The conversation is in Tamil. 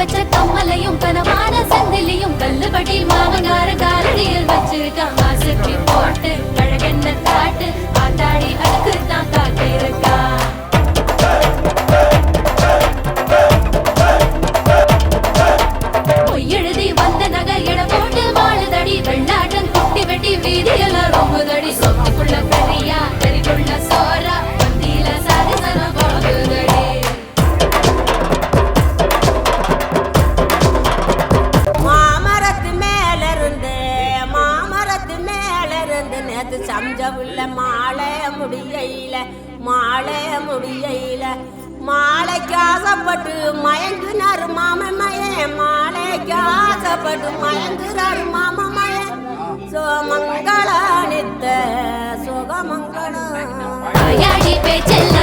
வச்ச கம்மலையும் கனமான சங்கிலியும் கல்லுபடி மாமங்காரங்க நேத்து சம்ஜவுள்ள மாலை முடியல மாலை முடியல மாலைக்கு ஆசைப்பட்டு மயங்குனாரு மாமன் மயன் மாலைக்கு ஆசைப்பட்டு மயங்குறாரு மாமன் மயன் சோமங்கள நித்த சுகமங்களம் பேச்சல்ல